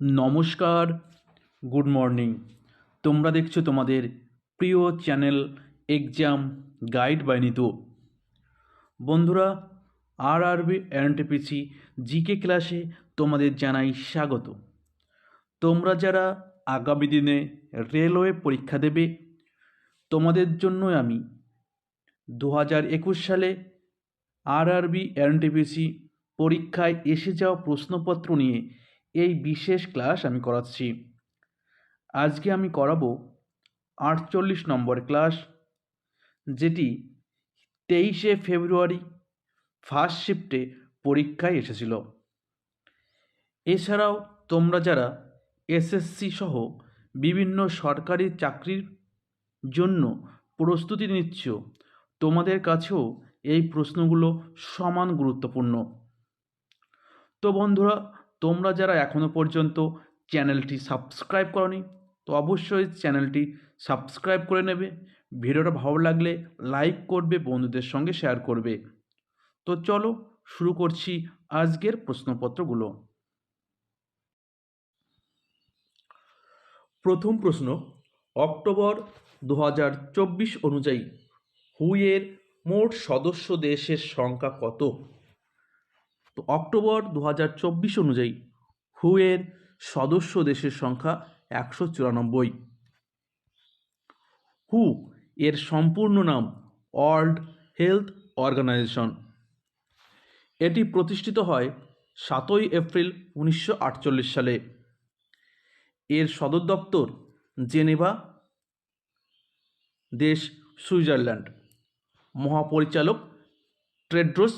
নমস্কার, good morning. তোমরা দেখছ তোমাদের প্রিয় channel exam guide by Nitu. বন্ধুরা আর আরবি এনটিপিসি জিকে ক্লাসে তোমাদের জানাই স্বাগত। তোমরা যারা আগামী দিনে রেলওয়ে পরীক্ষা দেবে, তোমাদের জন্য আমি দু হাজার একুশ সালে আর আরবি এনটিপিসি পরীক্ষায় এসে যাওয়া প্রশ্নপত্র নিয়ে এই বিশেষ ক্লাস আমি করাচ্ছি। আজকে আমি করাবো আটচল্লিশ নম্বর ক্লাস যেটি তেইশে ফেব্রুয়ারি ফার্স্ট শিফটে পরীক্ষায় এসেছিল। এছাড়াও তোমরা যারা এসএসসি সহ বিভিন্ন সরকারি চাকরির জন্য প্রস্তুতি নিচ্ছ, তোমাদের কাছেও এই প্রশ্নগুলো সমান গুরুত্বপূর্ণ। তো বন্ধুরা তোমরা যারা এখনও পর্যন্ত চ্যানেলটি সাবস্ক্রাইব করনি, তো অবশ্যই চ্যানেলটি সাবস্ক্রাইব করে নেবে। ভিডিওটা ভালো লাগলে লাইক করবে, বন্ধুদের সঙ্গে শেয়ার করবে। তো চলো শুরু করছি আজকের প্রশ্নপত্রগুলো। প্রথম প্রশ্ন, অক্টোবর দু হাজার চব্বিশ অনুযায়ী হুইয়ের মোট সদস্য দেশের সংখ্যা কত? তো অক্টোবর দু হাজার চব্বিশ অনুযায়ী হুয়ের সদস্য দেশের সংখ্যা একশো চুরানব্বই। হু এর সম্পূর্ণ নাম ওয়ার্ল্ড হেলথ অর্গানাইজেশন। এটি প্রতিষ্ঠিত হয় সাতই এপ্রিল উনিশশো আটচল্লিশ সালে। এর সদর দপ্তর জেনেভা, দেশ সুইজারল্যান্ড। মহাপরিচালক ট্রেড্রোস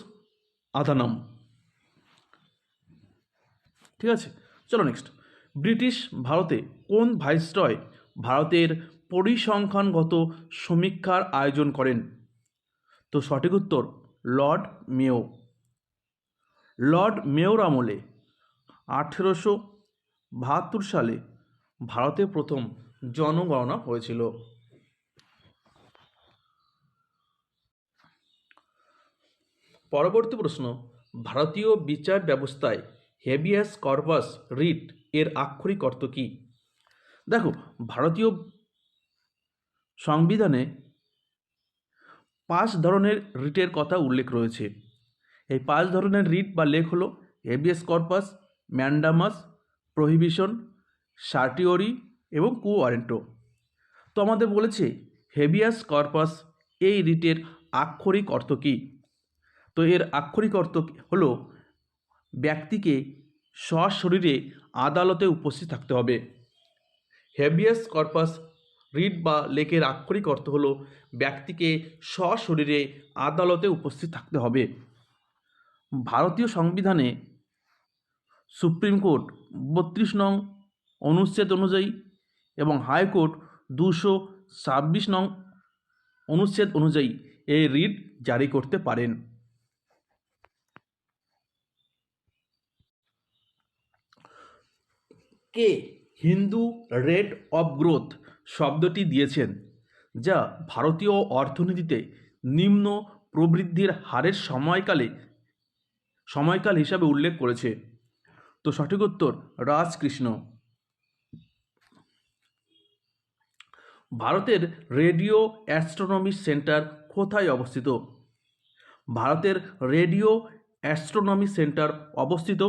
আধানাম ঠিক আছে? চলো নেক্সট ব্রিটিশ ভারতে কোন ভাইসরয় ভারতের পরিসংখ্যানগত সমীক্ষার আয়োজন করেন? তো সঠিক উত্তর, লর্ড মেও লর্ড মেয়র আমলে আঠেরোশো বাহাত্তর সালে ভারতে প্রথম জনগণনা হয়েছিল। পরবর্তী প্রশ্ন, ভারতীয় বিচার ব্যবস্থায় হেভিয়াস কর্পাস রিট এর আক্ষরিক অর্থ কী? দেখো, ভারতীয় সংবিধানে পাঁচ ধরনের রিটের কথা উল্লেখ রয়েছে। এই পাঁচ ধরনের রিট বা লেখ হলো habeas corpus mandamus, prohibition, certiorari এবং কুয়ারেন্টো। তো আমাদের বলেছে হেভিয়াস কর্পাস এই রিটের আক্ষরিক অর্থ কী? তো এর আক্ষরিক অর্থ হলো ব্যক্তিকে সশরীরে আদালতে উপস্থিত থাকতে হবে। হেভিয়াস কর্পাস রিট বা লেকের আক্ষরিক অর্থ হলো ব্যক্তিকে সশরীরে আদালতে উপস্থিত থাকতে হবে। ভারতীয় সংবিধানে সুপ্রিম কোর্ট বত্রিশ নং অনুচ্ছেদ অনুযায়ী এবং হাইকোর্ট দুশো ছাব্বিশ নং অনুচ্ছেদ অনুযায়ী এই রিট জারি করতে পারেন। কে? হিন্দু রেট অফ গ্রোথ শব্দটি দিয়েছেন, যা ভারতীয় অর্থনীতিতে নিম্ন প্রবৃদ্ধির হারের সময়কালে, সময়কাল হিসাবে উল্লেখ করেছে। তো সঠিক উত্তর রাজকৃষ্ণ। ভারতের রেডিও অ্যাস্ট্রোনমি সেন্টার কোথায় অবস্থিত? ভারতের রেডিও অ্যাস্ট্রোনমি সেন্টার অবস্থিত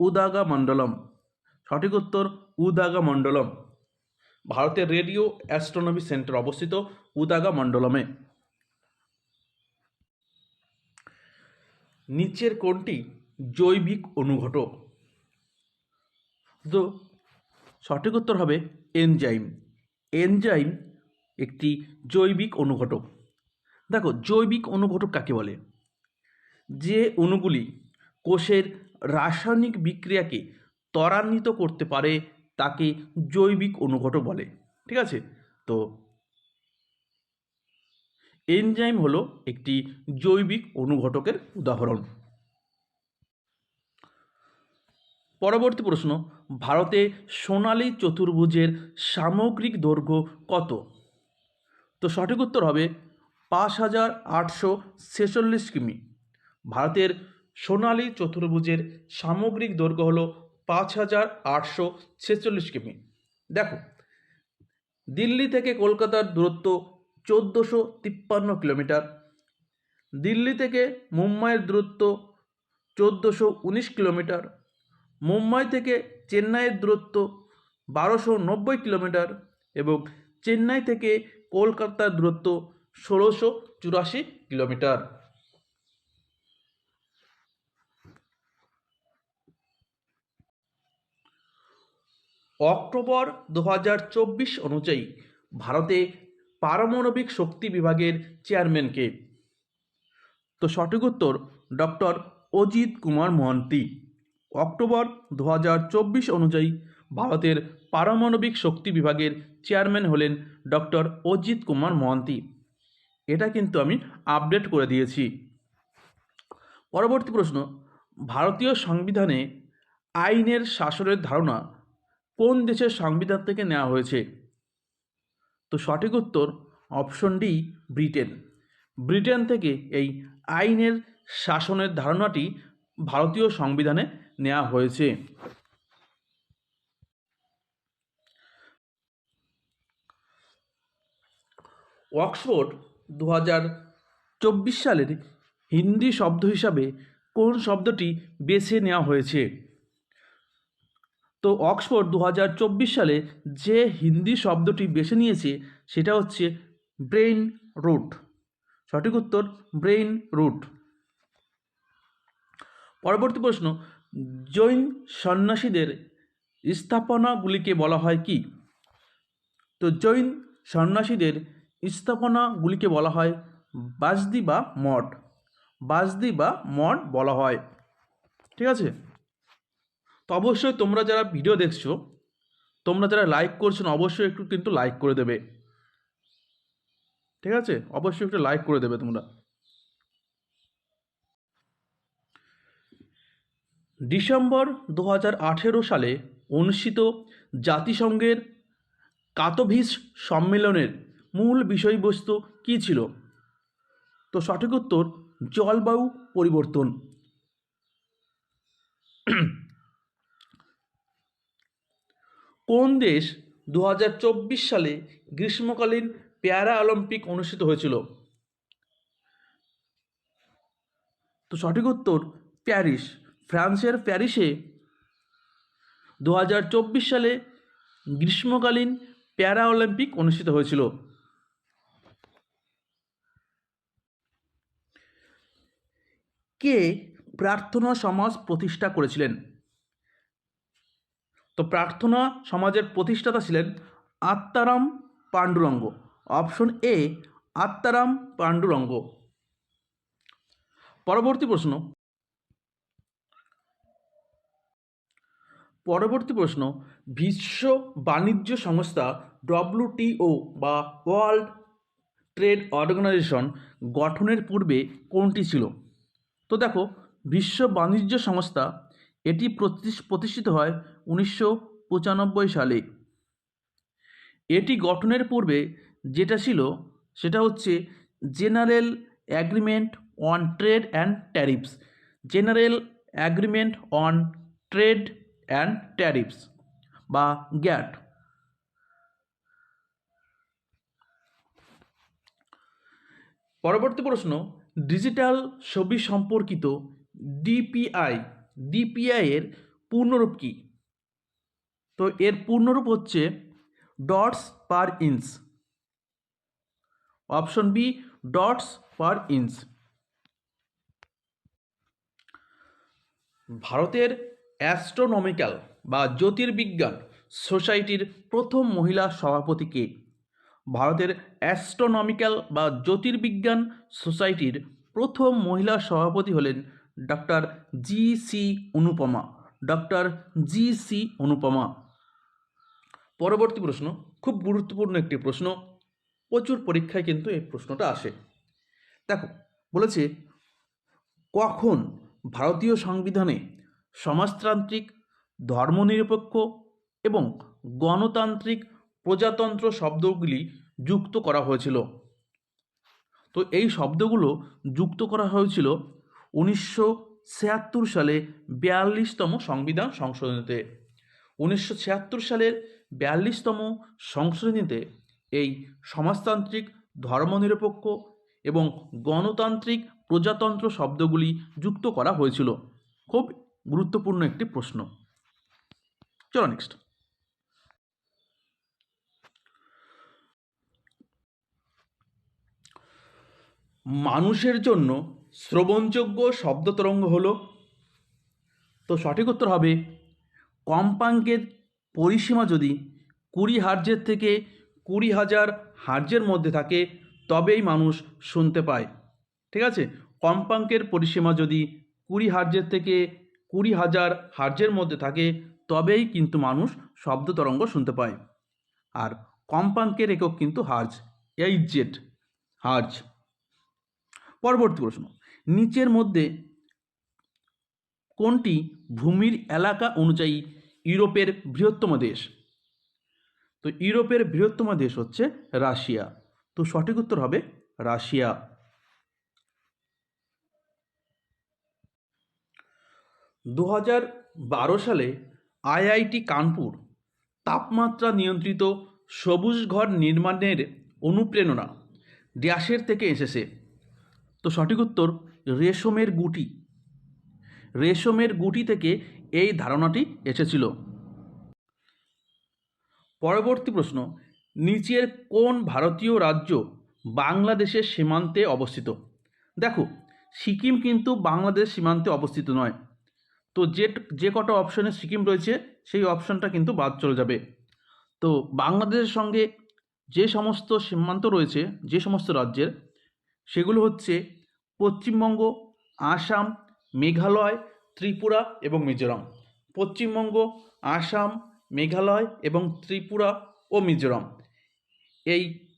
উদাগা মণ্ডলম সঠিক উত্তর উদাগা মণ্ডলম ভারতের রেডিও অ্যাস্ট্রোনমি সেন্টার অবস্থিত উদাগা মণ্ডলমে নিচের কোনটি জৈবিক অনুঘটক। তো সঠিক উত্তর হবে এনজাইম। এনজাইম একটি জৈবিক অনুঘটক। দেখো, জৈবিক অনুঘটক কাকে বলে? যে অণুগুলি কোষের রাসায়নিক বিক্রিয়াকে ত্বরান্বিত করতে পারে তাকে জৈবিক অনুঘটক বলে, ঠিক আছে? তো এনজাইম হলো একটি জৈবিক অনুঘটকের উদাহরণ। পরবর্তী প্রশ্ন, ভারতে সোনালী চতুর্ভুজের সামগ্রিক দৈর্ঘ্য কত? তো সঠিক উত্তর হবে পাঁচ হাজার আটশো ছেচল্লিশ কিমি। ভারতের সোনালী চতুর্ভুজের সামগ্রিক দৈর্ঘ্য হলো পাঁচ হাজার আটশো ছেচল্লিশ কিমি। দেখো, দিল্লি থেকে কলকাতার দূরত্ব চোদ্দোশো তিপ্পান্ন কিলোমিটার। দিল্লি থেকে মুম্বাইয়ের দূরত্ব চোদ্দোশো উনিশ কিলোমিটার। মুম্বাই থেকে চেন্নাইয়ের দূরত্ব বারোশো নব্বই কিলোমিটার এবং চেন্নাই থেকে কলকাতার দূরত্ব ষোলোশো চুরাশি কিলোমিটার। অক্টোবর দু হাজার চব্বিশ অনুযায়ী ভারতে পারমাণবিক শক্তি বিভাগের চেয়ারম্যানকে। তো সঠিক উত্তর ডক্টর অজিত কুমার মহান্তি। অক্টোবর দু হাজার চব্বিশ অনুযায়ী ভারতের পারমাণবিক শক্তি বিভাগের চেয়ারম্যান হলেন ডক্টর অজিত কুমার মহান্তি। এটা কিন্তু আমি আপডেট করে দিয়েছি। পরবর্তী প্রশ্ন, ভারতীয় সংবিধানে আইনের শাসনের ধারণা কোন দেশের সংবিধান থেকে নেওয়া হয়েছে? তো সঠিক উত্তর অপশন ডি ব্রিটেন ব্রিটেন থেকে এই আইনের শাসনের ধারণাটি ভারতীয় সংবিধানে নেওয়া হয়েছে। অক্সফোর্ড দু চব্বিশ সালের হিন্দি শব্দ হিসাবে কোন শব্দটি বেছে নেওয়া হয়েছে? তো অক্সফোর্ড দু হাজার চব্বিশ সালে যে হিন্দি শব্দটি বেছে নিয়েছে, সেটা হচ্ছে ব্রেইন রুট। সঠিক উত্তর, ব্রেইন রুট। পরবর্তী প্রশ্ন, জৈন সন্ন্যাসীদের স্থাপনাগুলিকে বলা হয় কি? তো জৈন সন্ন্যাসীদের স্থাপনাগুলিকে বলা হয় বাসদি বা মঠ। বাসদি বা মঠ বলা হয়। ঠিক আছে? তো অবশ্যই তোমরা যারা ভিডিও দেখছ, তোমরা যারা লাইক করছ না, অবশ্যই একটু কিন্তু লাইক করে দেবে। ঠিক আছে? অবশ্যই একটু লাইক করে দেবে তোমরা। ডিসেম্বর দু হাজার আঠেরো সালে অনুষ্ঠিত জাতিসংঘের কাতভিস সম্মেলনের মূল বিষয়বস্তু কী ছিল? তো সঠিক উত্তর, জলবায়ু পরিবর্তন। কোন দেশ দু হাজার চব্বিশ সালে গ্রীষ্মকালীন প্যারা অলিম্পিক অনুষ্ঠিত হয়েছিল? তো সঠিক উত্তর, প্যারিস। ফ্রান্সের প্যারিসে দু হাজার চব্বিশ সালে গ্রীষ্মকালীন প্যারা অলিম্পিক অনুষ্ঠিত হয়েছিল। কে প্রার্থনা সমাজ প্রতিষ্ঠা করেছিলেন? তো প্রার্থনা সমাজের প্রতিষ্ঠাতা ছিলেন Atmaram Pandurang. Option A, Atmaram Pandurang. পরবর্তী প্রশ্ন। পরবর্তী প্রশ্ন, বিশ্ব বাণিজ্য সংস্থা ডব্লিউটিও বা ওয়ার্ল্ড ট্রেড অর্গানাইজেশন গঠনের পূর্বে কোনটি ছিল? তো দেখো, বিশ্ব বাণিজ্য সংস্থা এটি প্রতিষ- প্রতিষ্ঠিত হয় উনিশশো পঁচানব্বই সালে। এটি গঠনের পূর্বে যেটা ছিল সেটা হচ্ছে general agreement on trade and tariffs. General agreement on trade and tariffs বা গ্যাট। পরবর্তী প্রশ্ন, ডিজিটাল ছবি সম্পর্কিত ডিপিআই ডিপিআই এর পূর্ণরূপ কী? তো এর পূর্ণরূপ হচ্ছে dots per inch option B dots per inch ভারতের অ্যাস্ট্রোনমিক্যাল বা জ্যোতির্বিজ্ঞান সোসাইটির প্রথম মহিলা সভাপতি কে? ভারতের অ্যাস্ট্রোনমিক্যাল বা জ্যোতির্বিজ্ঞান সোসাইটির প্রথম মহিলা সভাপতি হলেন doctor G C Anupama, doctor G C Anupama. পরবর্তী প্রশ্ন, খুব গুরুত্বপূর্ণ একটি প্রশ্ন, প্রচুর পরীক্ষায় কিন্তু এই প্রশ্নটা আসে। দেখো, বলেছে, কখন ভারতীয় সংবিধানে সমাজতান্ত্রিক, ধর্মনিরপেক্ষ এবং গণতান্ত্রিক প্রজাতন্ত্র শব্দগুলি যুক্ত করা হয়েছিল? তো এই শব্দগুলো যুক্ত করা হয়েছিল উনিশশো ছিয়াত্তর সালে বিয়াল্লিশতম সংবিধান সংশোধনীতে। উনিশশো ছিয়াত্তর সালের বিয়াল্লিশতম সংশোধনীতে এই সমাজতান্ত্রিক, ধর্মনিরপেক্ষ এবং গণতান্ত্রিক প্রজাতন্ত্র শব্দগুলি যুক্ত করা হয়েছিল। খুব গুরুত্বপূর্ণ একটি প্রশ্ন। চলো নেক্সট মানুষের জন্য শ্রবণযোগ্য শব্দ তরঙ্গ হল। তো সঠিক উত্তর হবে কম্পাঙ্কের পরিসীমা যদি কুড়ি হার্জের থেকে কুড়ি হাজার হার্জের মধ্যে থাকে, তবেই মানুষ শুনতে পায়। ঠিক আছে? কম্পাঙ্কের পরিসীমা যদি কুড়ি হার্জের থেকে কুড়ি হাজার হার্জের মধ্যে থাকে, তবেই কিন্তু মানুষ শব্দ তরঙ্গ শুনতে পায়। আর কম্পাঙ্কের একক কিন্তু হার্জ, এইচ জেড, হার্জ। পরবর্তী প্রশ্ন। নিচের মধ্যে কোনটি ভূমির এলাকা অনুযায়ী ইউরোপের বৃহত্তম দেশ? তো ইউরোপের বৃহত্তম দেশ হচ্ছে রাশিয়া। তো সঠিক উত্তর হবে রাশিয়া। দু বারো সালে আইআইটি কানপুর তাপমাত্রা নিয়ন্ত্রিত সবুজ ঘর নির্মাণের অনুপ্রেরণা ড্যাশের থেকে এসেছে। তো সঠিক উত্তর রেশমের গুটি। রেশমের গুটি থেকে এই ধারণাটি এসেছিল। পরবর্তী প্রশ্ন, নিচের কোন ভারতীয় রাজ্য বাংলাদেশের সীমান্তে অবস্থিত? দেখো, সিকিম কিন্তু বাংলাদেশ সীমান্তে অবস্থিত নয়। তো যে যে কটা অপশনে সিকিম রয়েছে, সেই অপশনটা কিন্তু বাদ চলে যাবে। তো বাংলাদেশের সঙ্গে যে সমস্ত সীমান্ত রয়েছে, যে সমস্ত রাজ্যের, সেগুলো হচ্ছে পশ্চিমবঙ্গ, আসাম, মেঘালয়, ত্রিপুরা এবং মিজোরাম। পশ্চিমবঙ্গ, আসাম, মেঘালয় এবং ত্রিপুরা ও মিজোরাম। এই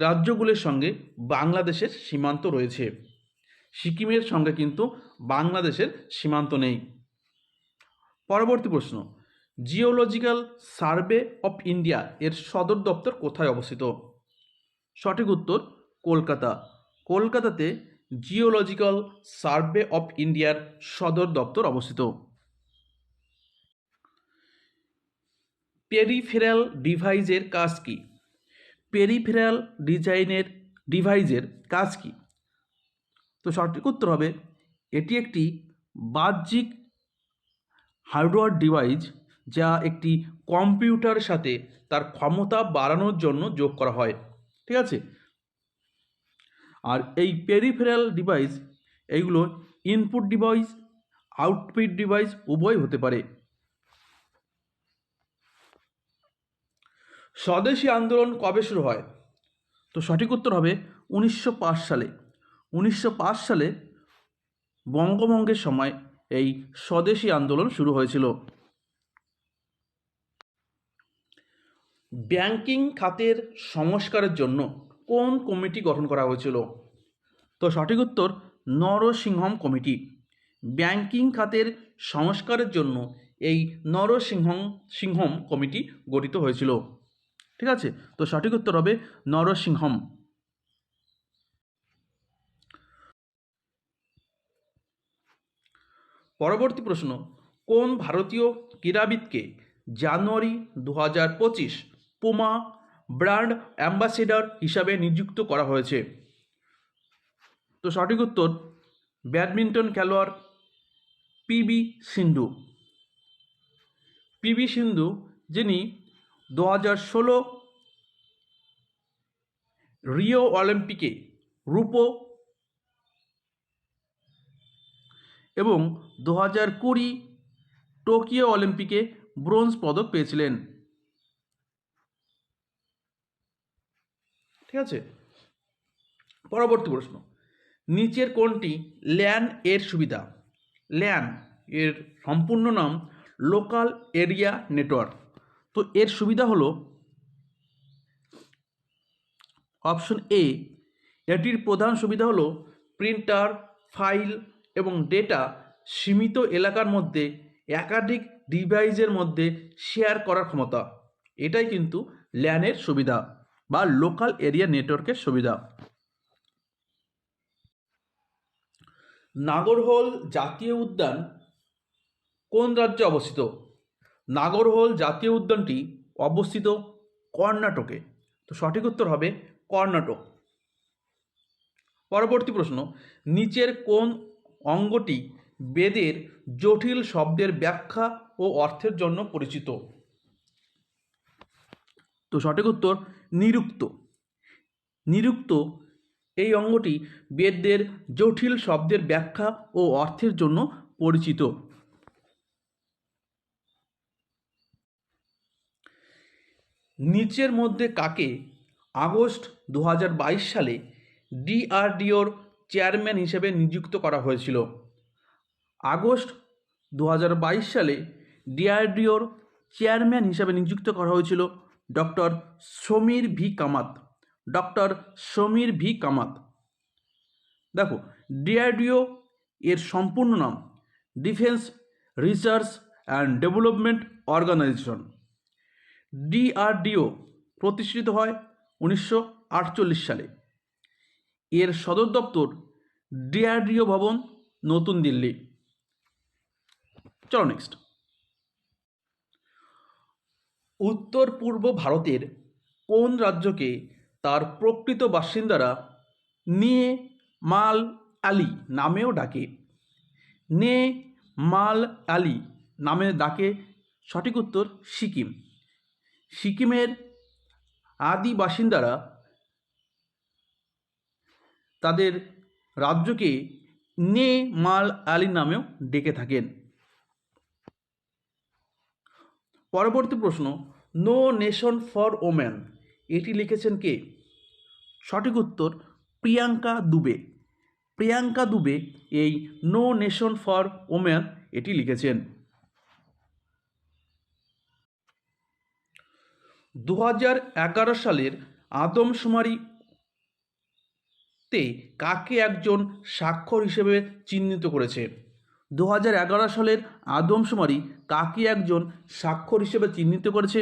রাজ্যগুলির সঙ্গে বাংলাদেশের সীমান্ত রয়েছে। সিকিমের সঙ্গে কিন্তু বাংলাদেশের সীমান্ত নেই। পরবর্তী প্রশ্ন, জিওলজিক্যাল সার্ভে অফ ইন্ডিয়া এর সদর দপ্তর কোথায় অবস্থিত? সঠিক উত্তর, কলকাতা। কলকাতাতে জিওলজিক্যাল সার্ভে অফ ইন্ডিয়ার সদর দপ্তর অবস্থিত। পেরিফেরাল ডিভাইসের কাজ কি? পেরিফেরাল ডিজাইনের ডিভাইসের কাজ কি? তো সঠিক উত্তর হবে, এটি একটি বাহ্যিক হার্ডওয়্যার ডিভাইস যা একটি কম্পিউটার সাথে তার ক্ষমতা বাড়ানোর জন্য যোগ করা হয়। ঠিক আছে? আর এই পেরিফেরাল ডিভাইস এইগুলো ইনপুট ডিভাইস আউটপুট ডিভাইস উভয় হতে পারে। স্বদেশী আন্দোলন কবে শুরু হয়? তো সঠিক উত্তর হবে উনিশশো পাঁচ সালে। উনিশশো পাঁচ সালে বঙ্গভঙ্গের সময় এই স্বদেশী আন্দোলন শুরু হয়েছিল। ব্যাংকিং খাতের সংস্কারের জন্য কোন কমিটি গঠন করা হয়েছিল? তো সঠিক উত্তর, নরসিংহম কমিটি। ব্যাংকিং খাতের সংস্কারের জন্য এই নরসিংহম, সিংহম কমিটি গঠিত হয়েছিল। ঠিক আছে? তো সঠিক উত্তর হবে নরসিংহম। পরবর্তী প্রশ্ন, কোন ভারতীয় ক্রীড়াবিদকে জানুয়ারি দু হাজার পঁচিশ পুমা ব্র্যান্ড অ্যাম্বাসেডর হিসাবে নিযুক্ত করা হয়েছে। তো সঠিক উত্তর, ব্যাডমিন্টন খেলোয়াড় পিবি সিন্ধু। পিবি সিন্ধু, যিনি দু হাজার ষোলো রিও অলিম্পিকে রূপো এবং দু হাজার কুড়ি টোকিও অলিম্পিকে ব্রোঞ্জ পদক পেয়েছিলেন। ঠিক আছে? পরবর্তী প্রশ্ন। নিচের কোনটি ল্যান এর সুবিধা? ল্যান এর সম্পূর্ণ নাম লোকাল এরিয়া নেটওয়ার্ক। তো এর সুবিধা হলো অপশন এ, এটির প্রধান সুবিধা হলো প্রিন্টার, ফাইল এবং ডেটা সীমিত এলাকার মধ্যে একাধিক ডিভাইসের মধ্যে শেয়ার করার ক্ষমতা। এটাই কিন্তু ল্যানের সুবিধা। বা লোকাল এরিয়া নেটওয়ার্কের সুবিধা। নাগরহোল জাতীয় উদ্যান কোন রাজ্যে অবস্থিত? নাগরহোল জাতীয় উদ্যানটি অবস্থিত কর্ণাটকে। তো সঠিক উত্তর হবে কর্ণাটক। পরবর্তী প্রশ্ন, নিচের কোন অঙ্গটি বেদের জটিল শব্দের ব্যাখ্যা ও অর্থের জন্য পরিচিত? তো সঠিক উত্তর নিরুক্ত। নিরুক্ত এই অঙ্গটি বেদদের জটিল শব্দের ব্যাখ্যা ও অর্থের জন্য পরিচিত। নিচের মধ্যে কাকে আগস্ট দু হাজার বাইশ সালে ডিআরডিওর চেয়ারম্যান হিসেবে নিযুক্ত করা হয়েছিল। আগস্ট দু হাজার বাইশ সালে ডিআরডিওর চেয়ারম্যান হিসেবে নিযুক্ত করা হয়েছিল। Doctor Samir V Kamat, doctor Samir V Kamat. দেখো, ডিআরডিও এর সম্পূর্ণ নাম, defence research and development organisation. DRDO প্রতিষ্ঠিত হয় উনিশশো আটচল্লিশ সালে। এর সদর দপ্তর ডিআরডিও ভবন, নতুন দিল্লি। চলো নেক্সট উত্তর পূর্ব ভারতের কোন রাজ্যকে তার প্রকৃত বাসিন্দারা নিয়ে মাল আলি নামেও ডাকে? নে মাল আলি নামে ডাকে সঠিক উত্তর সিকিম। সিকিমের আদি বাসিন্দারা তাদের রাজ্যকে নে মাল আলি নামেও ডেকে থাকেন। পরবর্তী প্রশ্ন নো নেশন ফর ওম্যান এটি লিখেছেন কে? সঠিক উত্তর, প্রিয়াঙ্কা দুবে। প্রিয়াঙ্কা দুবে এই নো নেশন ফর ওম্যান এটি লিখেছেন। দু হাজার এগারো সালের আদমশুমারিতে কাকে একজন স্বাক্ষর হিসেবে চিহ্নিত করেছে? দু হাজার এগারো সালের আদমশুমারি কাকে একজন স্বাক্ষর হিসেবে চিহ্নিত করেছে?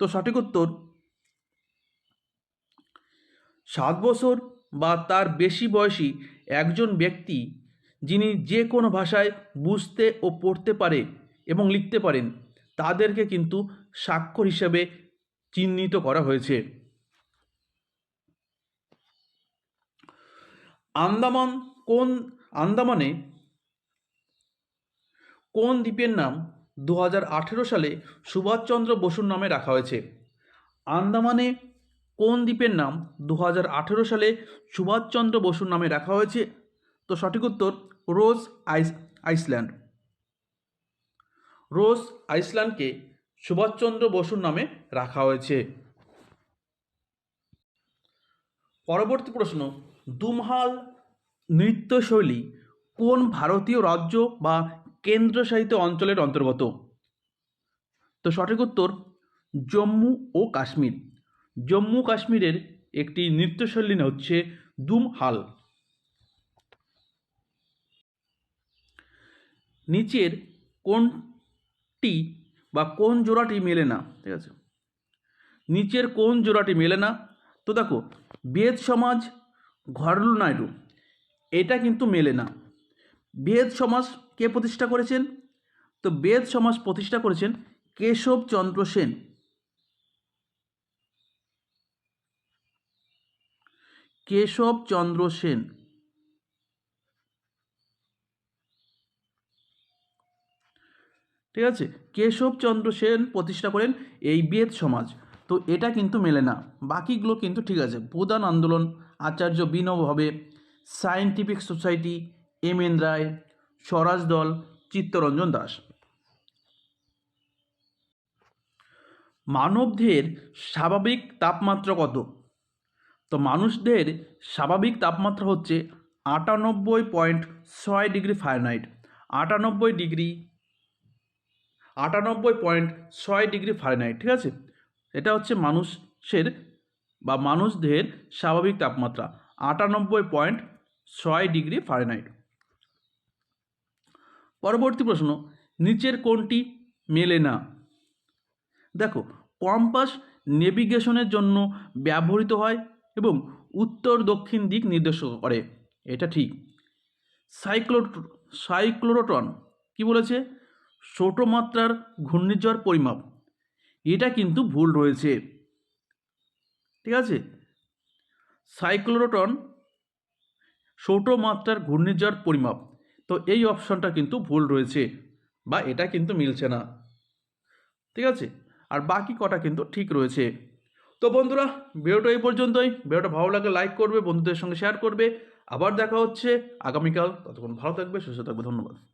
তো সঠিক উত্তর, সাত বছর বা তার বেশি বয়সী একজন ব্যক্তি যিনি যে কোনো ভাষায় বুঝতে ও পড়তে পারে এবং লিখতে পারেন, তাদেরকে কিন্তু স্বাক্ষর হিসেবে চিহ্নিত করা হয়েছে। আন্দামান কোন, আন্দামানে কোন দ্বীপের নাম দু হাজার আঠেরো সালে সুভাষচন্দ্র বসুর নামে রাখা হয়েছে? আন্দামানে কোন দ্বীপের নাম দু হাজার আঠেরো সালে সুভাষচন্দ্র বসুর নামে রাখা হয়েছে? তো সঠিক উত্তর, রোজ আইস আইসল্যান্ড। রোজ আইসল্যান্ডকে সুভাষচন্দ্র বসুর নামে রাখা হয়েছে। পরবর্তী প্রশ্ন, দুমহাল নৃত্যশৈলী কোন ভারতীয় রাজ্য বা কেন্দ্রশাসিত অঞ্চলের অন্তর্গত। তো সঠিক উত্তর, জম্মু ও কাশ্মীর। জম্মু কাশ্মীরের একটি নৃত্যশৈলী হচ্ছে দুমহাল। নিচের কোনটি বা কোন জোড়াটি মেলে না? ঠিক আছে। নিচের কোন জোড়াটি মেলে না? তো দেখো, বেদ সমাজ, ঘরলু নাইডু, এটা কিন্তু মেলে না। বেদ সমাজ কে প্রতিষ্ঠা করেছেন? তো বেদ সমাজ প্রতিষ্ঠা করেছেন কেশবচন্দ্র সেন। কেশবচন্দ্র সেন। ঠিক আছে? কেশবচন্দ্র সেন প্রতিষ্ঠা করেন এই বেদ সমাজ। তো এটা কিন্তু মেলে না। বাকিগুলো কিন্তু ঠিক আছে। প্রধান আন্দোলন, Acharya Vinoba Bhave scientific society M N Roy, Swaraj Dal, Chittaranjan Das. মানবদের স্বাভাবিক তাপমাত্রা কত? তো মানুষদের স্বাভাবিক তাপমাত্রা হচ্ছে আটানব্বই পয়েন্ট ছয় ডিগ্রি ফারেনহাইট। আটানব্বই ডিগ্রি, আটানব্বই পয়েন্ট ছয় ডিগ্রি ফারেনহাইট, ঠিক আছে? এটা হচ্ছে মানুষের বা মানুষদের স্বাভাবিক তাপমাত্রা, আটানব্বই পয়েন্ট ছয় ডিগ্রি ফারেনহাইট। পরবর্তী প্রশ্ন, নিচের কোনটি মেলে না। দেখো, কম্পাস নেভিগেশনের জন্য ব্যবহৃত হয় এবং উত্তর দক্ষিণ দিক নির্দেশ করে। এটা ঠিক। সাইক্লো সাইক্লোরোটন কি বলেছে? ছোট মাত্রার ঘূর্ণিঝড় পরিমাপ। এটা কিন্তু ভুল রয়েছে। ঠিক আছে? সাইক্লোরোটন ছোট মাত্রার ঘূর্ণিঝড় পরিমাপ। তো এই অপশনটা কিন্তু ভুল রয়েছে বা এটা কিন্তু মিলছে না। ঠিক আছে? আর বাকি কটা কিন্তু ঠিক রয়েছে। তো বন্ধুরা, ভিডিওটা এই পর্যন্তই। ভিডিওটা ভালো লাগলে লাইক করবে, বন্ধুদের সঙ্গে শেয়ার করবে। আবার দেখা হচ্ছে আগামীকাল। ততক্ষণ ভালো থাকবে, সুস্থ থাকবে। ধন্যবাদ।